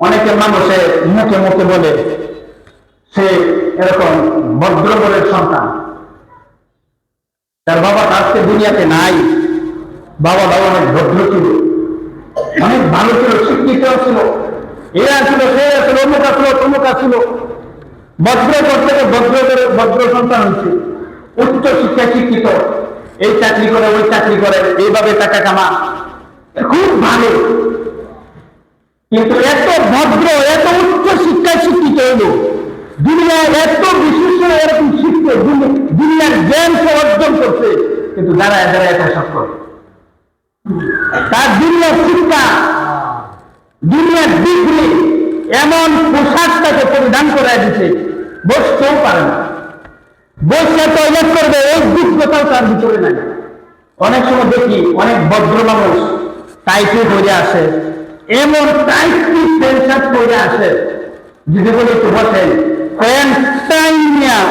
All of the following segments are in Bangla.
অনেকে মানুষে মুখে মুখে বলে, সে এরকম ভদ্রবরের সন্তান। তার বাবা আজকে দুনিয়াতে নাই। বাবা বাবা অনেক ভদ্র ছিল। অনেক ভালো ছিল শিক্ষিত ছিল। এরা ছিল, সে ছিল, অমুক ছিল তমুক ছিল ভদ্র করতে ভদ্র করে ভদ্র সন্তান হচ্ছে উচ্চ শিক্ষা শিক্ষিত। এই চাকরি করে, ওই চাকরি করে, এইভাবে টাকা কামা। খুব ভালো। কিন্তু এত ভদ্র, এত উচ্চ শিক্ষায় শিক্ষিত হইল দুনিয়ায় এত বিশিষ্ট, এরকম শিখতে দুনিয়ার জ্ঞান সে অর্জন করছে, কিন্তু যারা যারা এটা সব তার দুনিয়ার শিক্ষা, দুনিয়ার ডিগ্রি এমন পোশাক তাকে পরিধান করে দিচ্ছে বসতেও পারে না। বসে টয়লেট করবে, এই যোগ্যতাও তার ভিতরে নাই। অনেক সময় দেখি অনেক ভদ্র মানুষ টাইটে ধরে আসে এমন টাইটলি পেনশন করে আসে। যদি বলে একটু বসেন।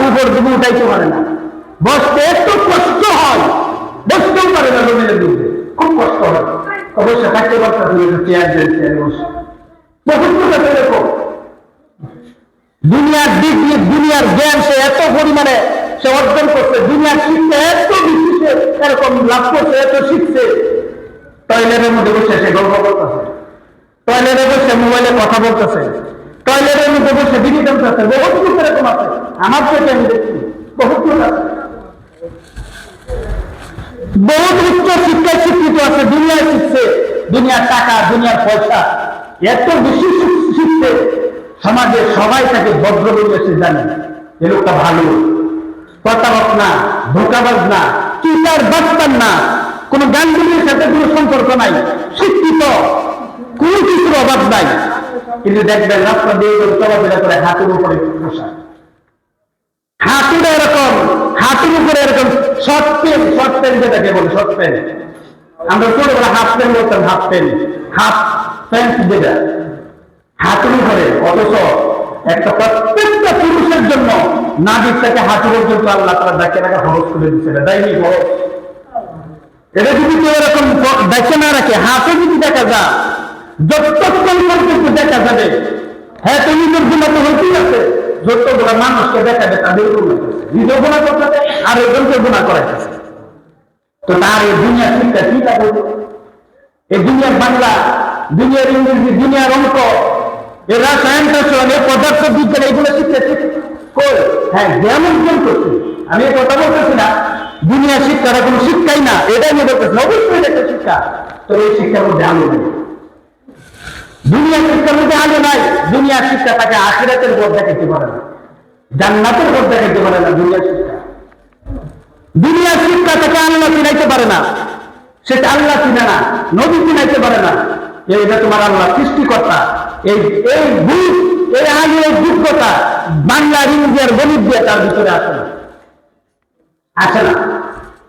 উপর দিকে উঠাইতে পারে না। বসতে একটু কষ্ট হয়। বসতেও পারে না রোমের মধ্যে। খুব কষ্ট হয়। অবশ্যই থাকতে পারতেছে চেয়ার চেয়ারে বসে। বহুত এরকম। দুনিয়ার ডিগ্রি দুনিয়ার জ্ঞান সে এত পরিমাণে সে অর্জন করছে, দুনিয়ার শিক্ষা এত বেশি এরকম লাভ করছে, এত শিখছে। টয়লেটের মধ্যে বসে সে গল্প করতেছে। টয়লেটে বসে মোবাইলে কথা বলতেছে। টয়লেটের মধ্যে বসে বিড়ি টানতেছে বহুত কিছু এরকম আছে। আমার চোখে আমি দেখছি। বহুত কিছু আছে। বহুত উচ্চ শিক্ষায় শিক্ষিত আছে, দুনিয়ায় শিখছে। দুনিয়ার টাকা, দুনিয়ার পয়সা। এত বেশি শিখ- শিখছে সমাজে, সবাই তাকে ভদ্র বলে সে জানে। এ লোকটা ভালো। প্রতারক না ধোকাবাজ না চিতার বাস্তার না। কোন গান্ধীর সাথে কোনো সম্পর্ক নাই। শিক্ষিত। কোন কিছুর অভাব নাই। কিন্তু দেখবেন রাস্তা দিয়ে চলাফেরা করে, হাতের উপরে হাতুর এরকম, হাতুর উপরে এরকম শর্ট পেন শর্ট পেন যেটাকে বলে শর্ট পেন আমরা ছোটবেলা হাফ পেন বলতাম হাফ পেন হাফ প্যান্ট যেটা। হাতুর উপরে, অথচ একটা প্রত্যেকটা পুরুষের জন্য নাবিক থেকে হাঁটু পর্যন্ত আল্লাহ তারা ডাকে রাখা খরচ করে দিচ্ছে না। দেয়নি খরচ এটা যদি কেউ এরকম দেখে না রাখে, হাতে যদি দেখা যায় যতক্ষণ পর্যন্ত দেখা যাবে হ্যাঁ তুমি তোর গুণা তো হইতেই আছে। যতগুলো মানুষকে দেখাবে তাদের নিজেও গুণা করতেছে আর একজনকে গুণা করাইতেছে। তো তার এই দুনিয়া শিক্ষা কি তা এই দুনিয়ার বাংলা, দুনিয়ার ইংরেজি, দুনিয়ার অঙ্ক, এই রাসায়ন শাসন এই পদার্থ বিজ্ঞান, এগুলো শিখতেছি কই? হ্যাঁ জ্ঞান অর্জন করছি। আমি এই কথা বলতেছি না, দুনিয়া শিক্ষাটা কোনো শিক্ষাই না, এটাই আমি বলতেছি। অবশ্যই একটা শিক্ষা। তো এই শিক্ষার মধ্যে নেই। দুনিয়া শিক্ষার মধ্যে আলো নাই, দুনিয়া শিক্ষা তাকে আখিরাতের বোধ দেখাইতে পারে না। জান্নাতের বোধ দেখাইতে পারে না দুনিয়া শিক্ষা। দুনিয়ার শিক্ষা তাকে আল্লাহ চিনাইতে পারে না। সেটা আল্লাহ চিনে না নদী চিনাইতে পারে না। এটা তোমার আল্লাহ সৃষ্টিকর্তা। এই এই বুঝ এই আগে যোগ্যতা বাংলার ইন্ডিয়ার গণিত দিয়ে তার ভিতরে আসে না। আসে না।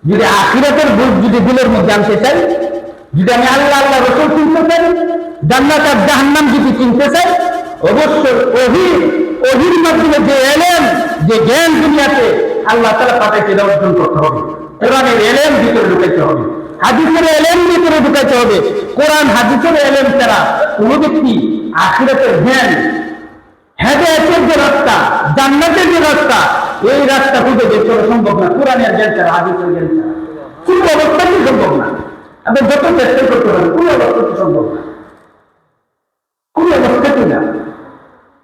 যদি আখিরাতের বুঝ যদি দিলের মধ্যে আনতে চাই যদি আল্লাহ রসুল জান্নাত আর জাহান্নাম যদি অবশ্যই অহির মাধ্যমে যে এলেন যে জ্ঞান দুনিয়াতে আল্লাহ তারা অর্জন করতে হবে। এলেন ভিতরে ঢুকাইতে হবে, হাদিসের ভিতরে ঢুকাইতে হবে। কোরআন, হাদিসের এলেন ছাড়া কোনো ব্যক্তি আখিরাতের জ্ঞান, হেদায়তের যে রাস্তা, জান্নাতের যে রাস্তা, এই রাস্তা খুঁজে বের করা সম্ভব না। কোরআনের জ্ঞান ছাড়া, হাদিসের জ্ঞান ছাড়া। সম্ভব না। আপনি যত চেষ্টা করতে পারেন, কোনো অবস্থাতে সম্ভব না। কোনো অবস্থাতেই না?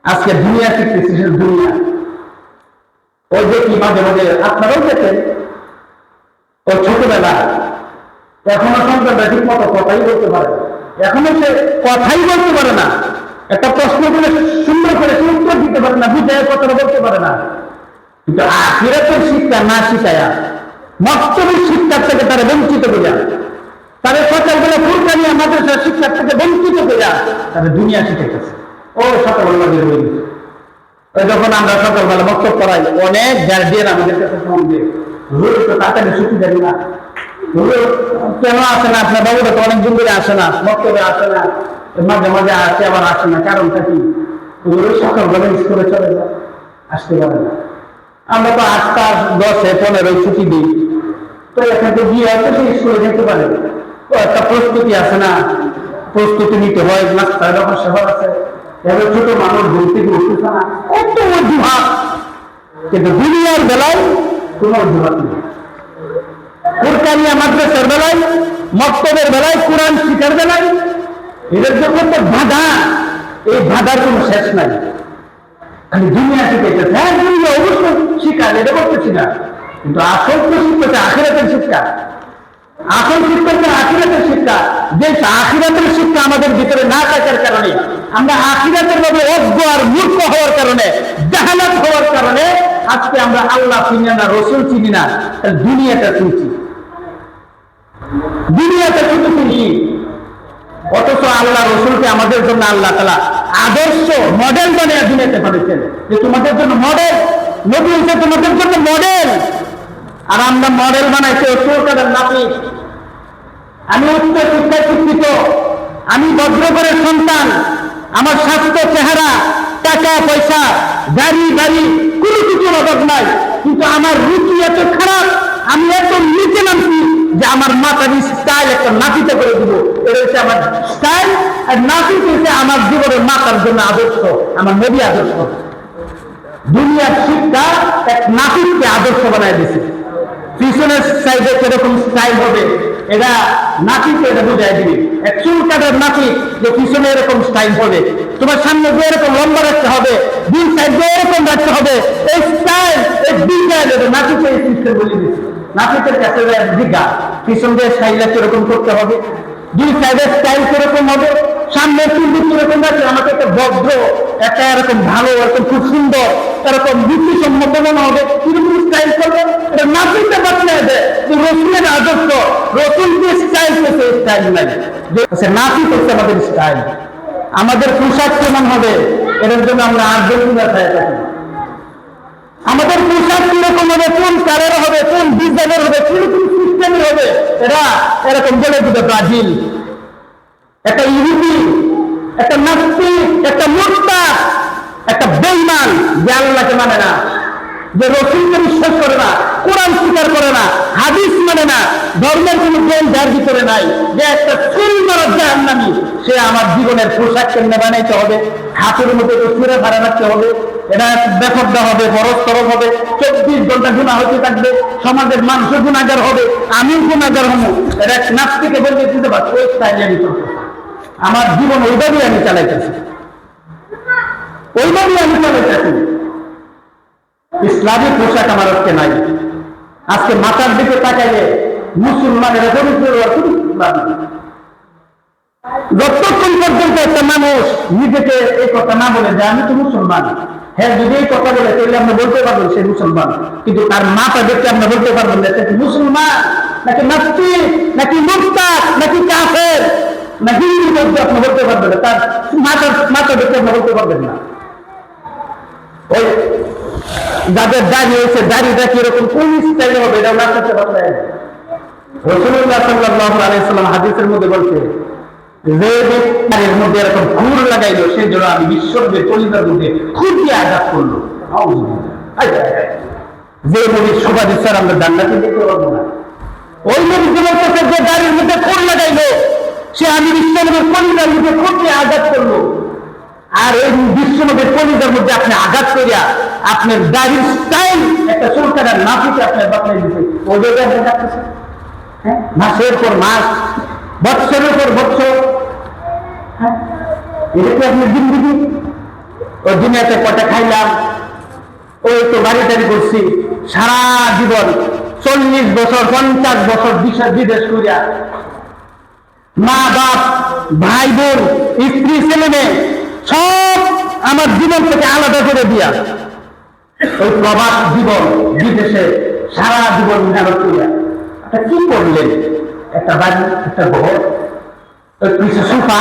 আজকে দুনিয়া শিখতেছি শুধু দুনিয়া? ওই কি মাঝে মাঝে আপনারাও দেখেন, ও ছোটবেলা, এখনও সন্তানটা ঠিক মতো কথাই বলতে পারে। এখনও সে কথাই বলতে পারে না। একটা প্রশ্ন করে সুন্দর করে সে উত্তর দিতে পারে না, বুঝে কথাটা বলতে পারে না। কিন্তু আখিরাতের শিক্ষা না শিখায়া মস্তবের শিক্ষার থেকে তারা বঞ্চিত করে তাদের সকালবেলা ফুলকানিয়া মাদ্রাসার শিক্ষার থেকে বঞ্চিত করে তাদের দুনিয়া শিখাইতেছে ও সকালবেলা বের হয়ে গেছে। যখন আমরা সকালবেলা বক্তব্য করাই অনেক গার্ডিয়ান আমাদের কাছে ফোন দিয়ে, হুজুর, একটু তাড়াতাড়ি ছুটি দেবে না। কেন আসে না? আপনার বাবুরা তো অনেক দিন ধরে আসে না। বক্তব্যে আসে না। মাঝে মাঝে আসে, আবার আসে না। কারণটা কি? হুজুর সকালবেলা স্কুলে চলে যায় আসতে পারে না। আমরা তো আটটা দশে পনেরো ছুটি দিই। তো এখান থেকে গিয়ে হয়তো সে স্কুলে যেতে পারে। তো একটা প্রস্তুতি আছে না? প্রস্তুতি নিতে হয় নাস্তার ব্যবস্থা আছে এবার ছোট মানুষ ঘুম থেকে না। কত অজুহাত! কিন্তু দুনিয়ার বেলায় কোন অজুহাত নেই। কোরকানিয়া মাদ্রাসার বেলায়, মক্তবের বেলায়, কোরআন শিখার বেলায়, এদের জন্য তো বাধা। এই বাধার কোনো শেষ নাই। খালি দুনিয়া শিখাইতেছে। হ্যাঁ দুনিয়া অবশ্যই শিখা, এটা করতেছি না। কিন্তু আসল তো শিখতেছে, আখেরাতের শিক্ষা। আসল শিক্ষা হচ্ছে আখিরাতের শিক্ষা। যে আখিরাতের শিক্ষা আমাদের ভিতরে না থাকার কারণে, আমরা আখিরাতের ভাবে অজ্ঞ আর মূর্খ হওয়ার কারণে জাহানাত হওয়ার কারণে আজকে আমরা আল্লাহ চিনি না রসুল চিনি না দুনিয়াটা চিনছি দুনিয়াটা শুধু চিনছি অথচ আল্লাহ রসুলকে আমাদের জন্য আল্লাহ তালা আদর্শ মডেল বানিয়ে দুনিয়াতে পাঠিয়েছেন যে তোমাদের জন্য মডেল নবী হচ্ছে তোমাদের জন্য মডেল আর আমরা মডেল বানাইছি সরকারের নাতি। আমি উচ্চ শিক্ষায় শিক্ষিত, আমি ভদ্রগরের সন্তান, আমার স্বাস্থ্য, চেহারা, টাকা, পয়সা, গাড়ি, বাড়ি, কোনো কিছুর অভাব নাই। কিন্তু আমার রুচি এত খারাপ, আমি এত নিচে নামছি যে আমার মাথার স্টাইল একটা নাতিতে করে দিব। এটা হচ্ছে আমার স্টাইল আর নাতি হচ্ছে আমার জীবনের মাতার জন্য আদর্শ, আমার নবী আদর্শ। দুনিয়ার শিক্ষা এক নাতিককে আদর্শ বানায় দিছে পিছনের সাইডে কীরকম স্টাইল হবে, এটা নাতিকে এটা বুঝাই দিবি। চুল কাটার নাতি যে পিছনে এরকম স্টাইল হবে, তোমার সামনে দিয়ে এরকম লম্বা রাখতে হবে, দুই সাইড দিয়ে এরকম রাখতে হবে, এই স্টাইল এই ডিজাইন এটা নাতিকে এই সিস্টেম বলে দিচ্ছে নাতিকের কাছে জিজ্ঞা পিছন দিয়ে স্টাইলটা কীরকম করতে হবে? দুই সাইডের স্টাইল কীরকম হবে? কীরকম আছে আমাকে একটা একটা এরকম ভালো, এরকম খুব সুন্দর, এরকম সম্মত মনে হবে। স্টাইল এটা যে রসুলের আদর্শ। রসুল যে স্টাইল করছে? স্টাইল করছে আমাদের পোশাক কেমন হবে? এটার জন্য আমরা আর্জেন্টিনা থাকি। আমাদের পোশাক কীরকম হবে? কোন কালার হবে? কোন ডিজাইনের হবে? কীরকম সিস্টেমের হবে? এরা এরকম বলে দিবে ব্রাজিল। একটা ইহুদি একটা নাস্তিক, একটা মুক্তা একটা বেইমান যে আল্লাহকে মানে না, যে রসুলকে বিশ্বাস করে না, কোরআন স্বীকার করে না, হাদিস মানে না, ধর্মের কোনো জ্ঞান যার ভিতরে নাই, যে একটা চুল মারার জাহান্নামী, সে আমার জীবনের পোশাক কেমনে বানাইতে হবে, হাতের মধ্যে তো ফিরে ভাড়া রাখতে হবে, এটা বেফর্দা হবে বরস্তর হবে, চব্বিশ ঘণ্টা গুণা হতে থাকবে, সমাজের মানুষ গুণাগার হবে, আমিও গুণাগার হব, এটা নাস্তিকে বলতে দিতে পারছি, ওই স্টাইলে আমি চলতেছি আমার জীবন ওইভাবেই আমি চালাইতেছি। ওইভাবেই আমি চালাইতেছি। ইসলামী পোশাক আমার আজকে নাই। আজকে মাথার দিকে তাকাইলে মুসলমানের। যতক্ষণ পর্যন্ত একটা মানুষ নিজেকে এই কথা না বলে যে আমি তো মুসলমান হ্যাঁ যদি এই কথা বলে তাহলে আপনি বলতে পারবেন সে মুসলমান। কিন্তু তার মাথা দেখতে আপনি বলতে পারবেন না মুসলমান, নাকি নাস্তিক, নাকি মুক্তাক নাকি কাফের? না, হিন্দু মধ্যে আপনি পারবেন না, তার মাথার মাথা দেখতে আপনি পারবেন না। ওই যাদের দাড়ি হয়েছে হবে, এটা হাদিসের মধ্যে বলছে যে ব্যক্তির মধ্যে এরকম খুর লাগাইলো সেই জন্য আমি বিশ্বকে কলিতার মধ্যে দিয়ে আঘাত করল। যে নবীর শোভা আমরা জান্নাতে যেতে পারব না। ওই নবী যে বলতেছে যে দাড়ির মধ্যে খুর লাগাইলো। সে আমি বিশ্বনবীর কলিতার মধ্যে দিয়ে আঘাত করল। আর এই বিশ্বনবীর কলিতার মধ্যে আপনি আঘাত করিয়া আপনার দাড়ির স্টাইল একটা সরকারের নাফিকে আপনার বাপলাই দিতে ওই জায়গায় আপনি হ্যাঁ? মাসের পর মাস, বৎসরের পর বৎসর। হ্যাঁ? এটা কি আপনার জিন্দিগি? ওই দুনিয়াতে কটা খাইলাম? ওই তো বাড়ি টাড়ি করছি। সারা জীবন চল্লিশ বছর, পঞ্চাশ বছর বিদেশ করিয়া মা বাপ ভাই বোন স্ত্রী ছেলে মেয়ে সব আমার জীবন থেকে আলাদা করে দিয়া ওই প্রবাস জীবন, বিদেশে সারা জীবন মেহনত করিয়া। একটা কি করলেন? একটা বাড়ি, একটা ঘর কিছু সোফা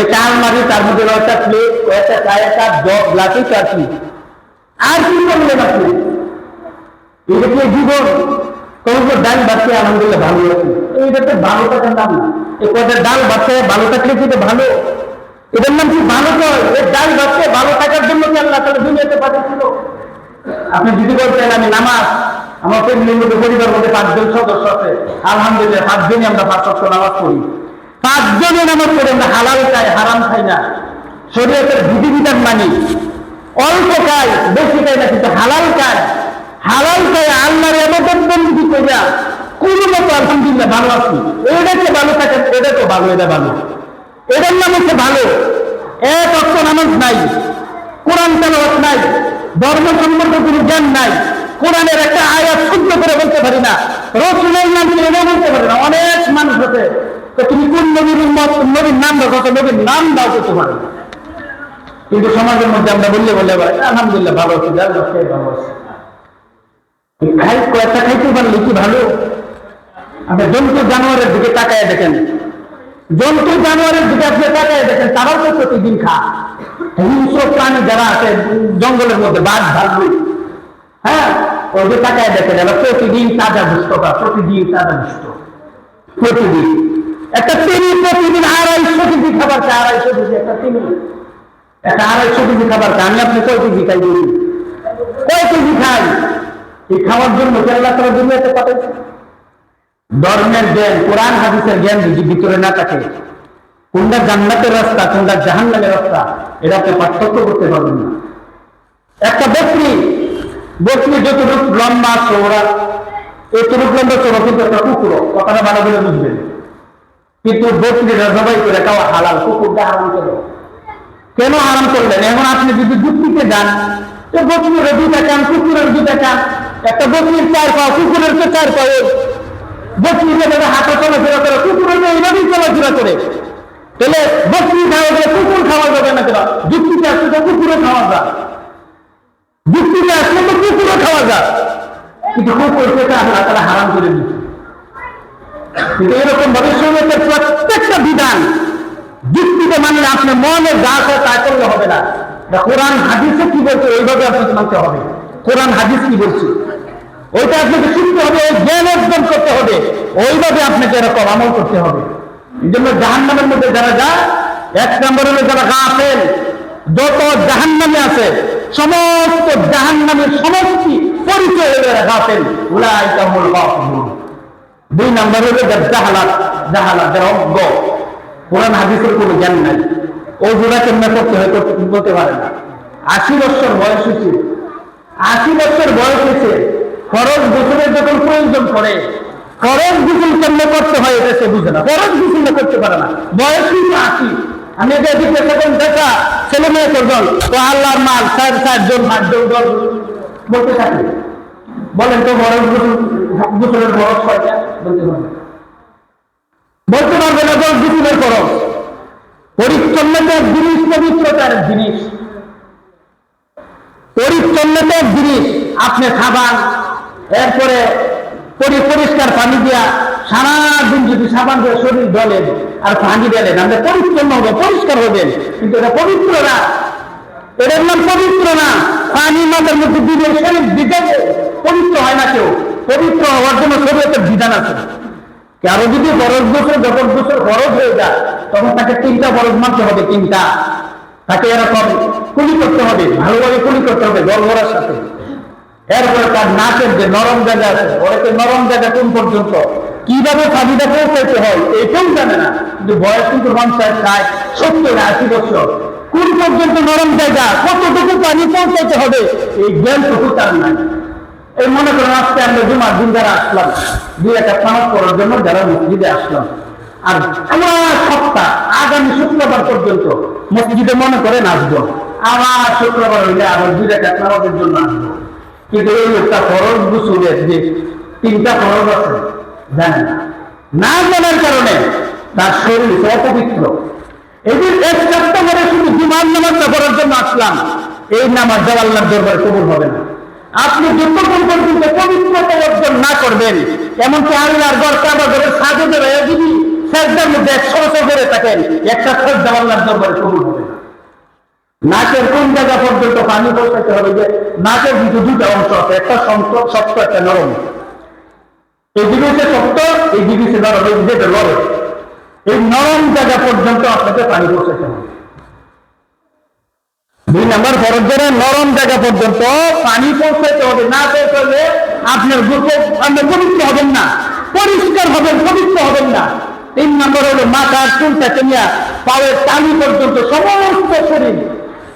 একটা আলমারি তার মধ্যে একটা প্লেট একটা চায়ের কাপ আর কি করলেন আপনি? এটা কি জীবন কোনো ডাল বাচ্চা আলহামদুলিল্লাহ ভালো আছে। ডাল ভালো? থাকলে কি ভালো এই ডাল ভালো জন্য আল্লাহ তাহলে আপনি যদি বলতেন, আমি নামাজ, আমার ফ্যামিলির মধ্যে পরিবার মধ্যে পাঁচজন সদস্য আছে। আলহামদুলিল্লাহ, পাঁচজনই আমরা পাঁচ অক্ষ নামাজ পড়ি। পাঁচজনই নামাজ পড়ি আমরা হালাল খাই, হারাম খাই না। শরীয়তের বিধিবিধান মানি। অল্প খাই, বেশি খাই না, কিন্তু হালাল খাই। হালাল খাই, আল্লাহর এমন বন্ধু কইরা কোন মতো আলহামদুলিল্লাহ ভালো আছি। এটা যে ভালো থাকে, এটা তো ভালো, এটা ভালো। এটার নাম হচ্ছে ভালো। এক অর্থ নামাজ নাই, কোরআন তেলাওয়াত নাই, ধর্ম সম্পর্কে কোনো জ্ঞান নাই, কোরআনের একটা আয়াত শুদ্ধ করে বলতে পারি না, রসুলের নাম নিয়ে এটাও বলতে পারি না। অনেক মানুষ আছে, তো তুমি কোন নবীর নবীর নাম দাও, কত নবীর নাম দাও করতে পারো। কিন্তু সমাজের মধ্যে আমরা বললে বললে আলহামদুলিল্লাহ ভালো আছি ভালো আছি। খাই, কয়েকটা খাইতে পারলে কি ভালো? আপনি জন্তু জানোয়ারের দিকে তাকায় দেখেন। জন্তু জানোয়ারের দিকে আপনি তাকায় দেখেন, তারাও তো প্রতিদিন খা হিংস্র প্রাণী যারা আছে, জঙ্গলের মধ্যে বাঘ, ভাল্লুক হ্যাঁ ওই যে তাকায় দেখেন, এরা প্রতিদিন তাজা বুঝতো প্রতিদিন তাজা বুঝতো প্রতিদিন। একটা তিনি প্রতিদিন আড়াইশো কেজি খাবার খায় আড়াইশো কেজি, একটা তিনি একটা আড়াইশো কেজি খাবার খায়, আমি আপনি কয় কেজি খাই কয় কেজি খাই? এই খাওয়ার জন্য কেরালা তারা দুনিয়াতে পাঠাইছে? ধর্মের জ্ঞান, কোরআন, হাদিসের জ্ঞান যদি ভিতরে না থাকে, কোনটা জান্নাতের রাস্তা, কোনটা জাহান্নামের রাস্তা এটা আপনি পার্থক্য করতে পারবেন না। একটা বকরি বকরি যতটুক লম্বা চৌড়া এতটুক লম্বা চৌড়া কিন্তু একটা কুকুর, কথাটা ভালো করে বুঝবেন। কিন্তু বকরিরা জবাই করে খাওয়া হালাল, কুকুরটা হারাম করে। কেন আরাম করলেন? এখন আপনি যদি যুক্তিতে যান, তো বকরির দুটা কান, কুকুরের দুটা কান। একটা বকরির চার পা, কুকুরের তো চার পা। হারাম করে এরকম প্রত্যেকটা বিধান যুক্তিতে মানলে আপনি মনে যা করে তা করলে হবে না। কোরআন হাদিসে কি বলছে ওইভাবে আপনাকে মানতে হবে। কোরআন হাদিস কি বলছে? ওইটা আপনাকে শিখতে হবে, ওই জ্ঞান অর্জন করতে হবে। ওইভাবে আপনাকে এরকম আমল করতে হবে। এই জন্য জাহান্নামের মধ্যে যারা যায়, এক নম্বর হলো যারা গাফেল, যত জাহান্নামে আছে, সমস্ত জাহান্নামের সমষ্টি পরিচয় হলো এরা গাফেল। উলাইকা হুল গাফিলুন। দুই নাম্বার হলো যার জাহালাত জাহালাত যারা অজ্ঞ কোরআন হাদিসের কোনো জ্ঞান নাই। ও জোড়া কেমনে করতে হয় করতে পারে না। আশি বছর বয়স হয়েছে। আশি বছর বয়স হয়েছে। খরচ গোসলের যখন প্রয়োজন পড়ে খরচ গোসল কেমনে করতে হয় এটা সে বুঝে না। খরচ গোসল করতে পারে না। বয়স কিন্তু আশি। আমি যে এদিকে তখন দেখা ছেলে মেয়ে করবেন তো আল্লাহর মাল চার চারজন পাঁচজন দল বলতে থাকি। বলেন তো বরফ গোসল, গোসলের বরফ কয়টা বলতে পারবেন বলতে পারবে না দশ গোসলের বরফ পরিচ্ছন্নতা এক জিনিস পবিত্রতার জিনিস। পরিচ্ছন্নতা এক জিনিস। আপনি খাবার এরপরে পরি পরিষ্কার পানি দিয়া সারাদিন যদি সাবান দিয়ে শরীর ধলেন আর পানি দিলেন, আপনি পরিচ্ছন্ন হবে পরিষ্কার হবেন। কিন্তু এটা পবিত্র না। এটার নাম পবিত্র না। পানি মাথার মধ্যে দিলে শরীর দিতে পবিত্র হয় না কেউ। পবিত্র হওয়ার জন্য শরীরের বিধান আছে। কারও যদি বরফ বছর যখন বছর বরফ হয়ে যায়, তখন তাকে তিনটা বরফ মানতে হবে, তিনটা। তাকে এরকম কুলি করতে হবে, ভালোভাবে কুলি করতে হবে গর্বরার সাথে। এরপরে তার নাকের যে নরম জায়গা আছে ওরাকে নরম জায়গা কোন পর্যন্ত? কীভাবে পানিটা পৌঁছাইতে হয়, এটাও জানে না। কিন্তু বয়স কিন্তু পঞ্চাশ, ষাট, সত্তর, আশি বছর। কোন পর্যন্ত নরম জায়গা, কতটুকু পানি পৌঁছাইতে হবে, এই জ্ঞানটুকু তার নাই। এই মনে করেন, আজকে আমরা জুমার দিন যারা আসলাম, দুই একটা সামাজ করার জন্য যারা মসজিদে আসলাম। আর আমার সপ্তাহ, আগামী শুক্রবার পর্যন্ত মসজিদে মনে করেন আসব। আবার শুক্রবার হইলে আবার দুই একটা নামাজের জন্য আসব। তিনটা আছে না? জানার কারণে তার শরীর অপবিত্র। যে এক সেপ্টেম্বরে শুধু জুমার নামাজটা পড়ার জন্য আসলাম। এই নামাজ আল্লাহর দরবারে কবুল হবে না। আপনি যতক্ষণ পর্যন্ত পবিত্রতা অর্জন না করবেন, এমনকি আল্লাহর ঘর কাবা ঘরের যদি মধ্যে একশো বছর থাকেন একটা সেজদা আল্লাহর দরবারে কবুল হবে না। নাকের কোন জায়গা পর্যন্ত পানি পৌঁছাতে হবে যে নাকের কিন্তু দুটা অংশ আছে, একটা শক্ত একটা নরম। এই দিকে হচ্ছে শক্ত, এই দিকে হচ্ছে নরম, এই দিকে নরম এই নরম জায়গা পর্যন্ত আপনাকে পানি পৌঁছাতে হবে। দুই নম্বর ফরজের নরম জায়গা পর্যন্ত পানি পৌঁছাতে হবে, না পৌঁছালে আপনার আপনি পবিত্র হবেন না, পরিষ্কার হবেন, পবিত্র হবেন না। তিন নম্বর হলো, মাথার চুলটা টেনিয়া পায়ের টালি পর্যন্ত সমস্ত শরীর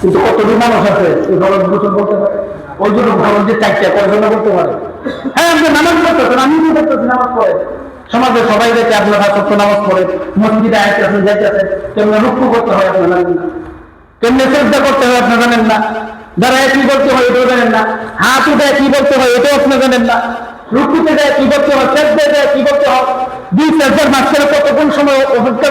কিন্তু কতদিন মানুষ আছে? পারে? ওই জন্য যে করতে পারে। হ্যাঁ আপনি নামাজ পড়তেছেন, আমি কি করতেছি নামাজ পড়ে। সমাজে সবাই দেখে আপনারা সত্য নামাজ পড়ে, মসজিদে তেমনি রুক্ষ করতে হয় আপনারা জানেন না। কেমনে শ্রদ্ধা করতে হয় আপনারা জানেন না। দাঁড়ায় কি বলতে হয় এটাও জানেন না। হাত উঠে কি বলতে হয় এটাও আপনি জানেন না। রুকুতে দেয় কি করতে হয়, শ্রদ্ধা দেয় কি করতে হয়। দুই চারটার মাঝখানে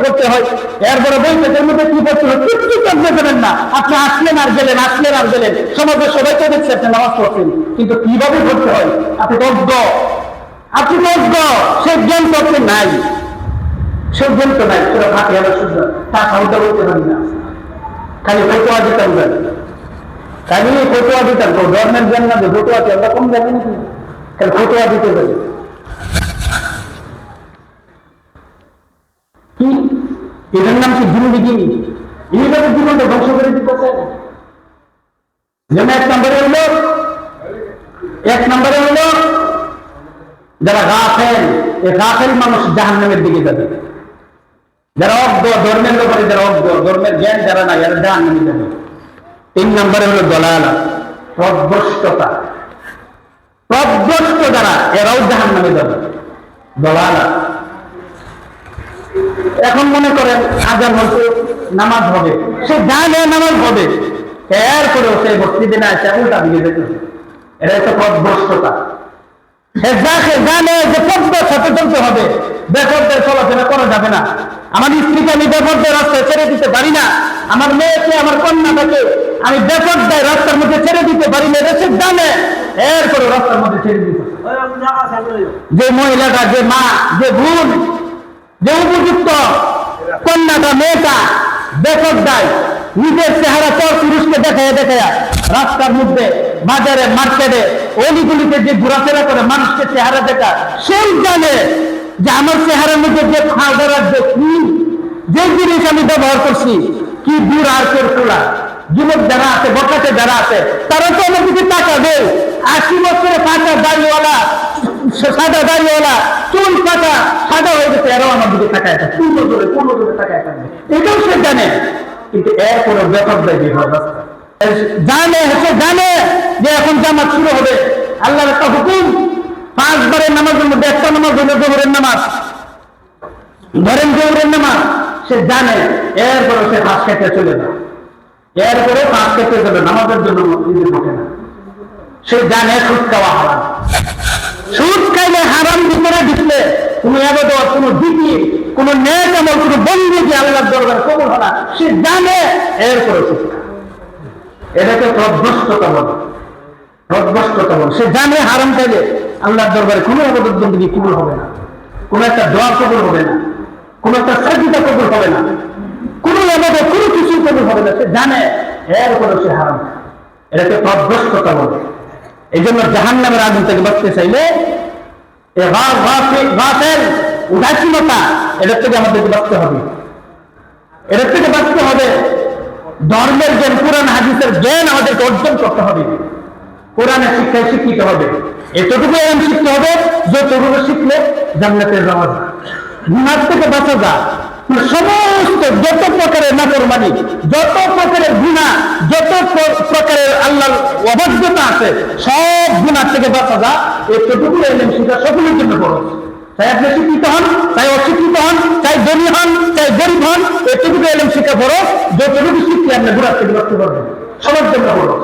করতে হয়। এরপরে বৈঠকের মধ্যে কি করতে হয় কিছু আপনি জানেন না। আপনি আসলেন আর গেলেন, আসলেন আর গেলেন। সমাজে সবাইকে দেখছে, আপনি নামাজ পড়ছেন। কিন্তু কীভাবে করতে হয়? আপনি অজ্ঞ আপনি অজ্ঞ সে জ্ঞান করতে নাই। সে জ্ঞান তো নাই। সেটা থাকে আমার শুদ্ধ তা সাউদা বলতে পারি না। খালি ফটোয়া দিতাম জানি খালি ফটোয়া দিতাম তো ধর্মের জ্ঞান না ফটোয়া কি আমরা কম জানি নাকি খালি ফটোয়া দিতে পারি কি এটার নাম কি জিন্দিগি এইভাবে জীবনটা ধ্বংস করে দিতেছে যেমন এক নম্বরে হলো, এক নম্বরে হলো, যারা গাফেল এই গাফেল মানুষ জাহান্নামের দিকে যাবে। যারা অজ্ঞ, ধর্মের ব্যাপারে যারা অজ্ঞ, ধর্মের জ্ঞান যারা নাই, এরা জাহান্নামে যাবে। তিন নম্বরে হলো দলালা প্রভ্রষ্টতা। প্রভ্রষ্ট যারা, এরাও জাহান্নামে যাবে। দলালা এখন মনে করেন আজান হচ্ছে নামাজ হবে। সে জানে নামাজ হবে। এরপরেও সেই মসজিদে না এসে উল্টা দিকে যেতেছে এটা একটা পথভ্রষ্টতা। সে যাকে জানে যে পদ্মার সাথে চলতে হবে বেপর্দায় চলাফেরা করা যাবে না। আমার স্ত্রীকে আমি বেপর্দায় রাস্তায় ছেড়ে দিতে পারি না। আমার মেয়েকে আমার কন্যাটাকে আমি বেপর্দায় রাস্তার মধ্যে ছেড়ে দিতে পারি না। এটা সে জানে। এরপরে রাস্তার মধ্যে ছেড়ে দিতে যে মহিলাটা যে মা যে বোন যে উপযুক্ত কন্যাটা, মেয়েটা বেপর্দায় নিজের চেহারা পর পুরুষকে দেখায় দেখায় রাস্তার মধ্যে, বাজারে, মার্কেটে, অলিগুলিতে যে ঘোরাফেরা করে মানুষকে চেহারা দেখা সেই জানে যে আমার চেহারার মধ্যে যে খাওয়া যে কি যে জিনিস আমি ব্যবহার করছি, কি দূর আর তোলা যুবক যারা আছে বকাতে যারা আছে তারা তো আমার দিকে টাকা দেয় আশি বছরে পাঁচা দাড়িওয়ালা সাদা দাড়িওয়ালা চুল পাতা সাদা হয়ে গেছে, এরাও আমার দিকে তাকায় থাকে। পূর্ণ জোরে পূর্ণ জোরে তাকায় থাকবে এটাও সে জানে, কিন্তু এরপরে ব্যাপার দেয় জানে, সে জানে যে এখন জামাত শুরু হবে। আল্লাহর একটা হুকুম, পাঁচবারের নামাজের মধ্যে একটা নামাজ হলো জোহরের নামাজ। ধরেন জোহরের নামাজ, সে জানে এরপরে সে হাঁস খেতে চলে যায়। এরপরে পাঁচ খেতে চলে নামাজের জন্য মসজিদে ঢোকে না। সে জানে সুদ খাওয়া হারাম সুদ খাইলে হারাম ভিতরে ঢুকলে কোন আবাদত কোন দিকি কোন ন্যায় আমল বন্ধু যে আল্লাহর দরবার কবল হয় না, সে জানে সুদ খায়। এটাকে প্রভ্রষ্টতা বলে। প্রভ্রষ্টতা বলে। সে জানে হারাম খাইলে আল্লাহর দরবারে কোনো আবাদত বন্দী কবুল হবে না। কোন একটা দোয়া কবুল হবে না। কোন একটা সাজিদা কবুল হবে না। কোন আবাদত কোনো কিছু কবুল হবে না। সে জানে এর করে সে হারাম। এটাকে প্রভ্রষ্টতা বলে। এই জন্য জাহান নামের আগুন থেকে বাঁচতে চাইলে উদাসীনতা এটার থেকে আমাদেরকে বাঁচতে হবে। এটার থেকে বাঁচতে হবে। ধর্মের জ্ঞান, কোরআন, হাদিসের জ্ঞান আমাদেরকে অর্জন করতে হবে। কোরআনের শিক্ষায় শিক্ষিত হবে। এতটুকু এরকম শিখতে হবে, যতটুকু শিখলে জান্নাতের যায় থেকে বাঁচা যায় সমস্ত যত প্রকারের নাফরমানি, যত প্রকারের গুণা যত প্র- প্রকারের আল্লাহর অবাধ্যতা আছে, সব গুণার থেকে বাঁচা যায় এতটুকু এলেন শিক্ষা সকলের জন্য খরচ চাই আপনি শিক্ষিত হন চাই অশিক্ষিত হন চাই ধনী হন চাই গরিব হন, এতটুকু এলেন শিক্ষা খরচ যতটুকু শিখলে আপনি গুণার থেকে বাঁচতে পারবেন, সবার জন্য খরচ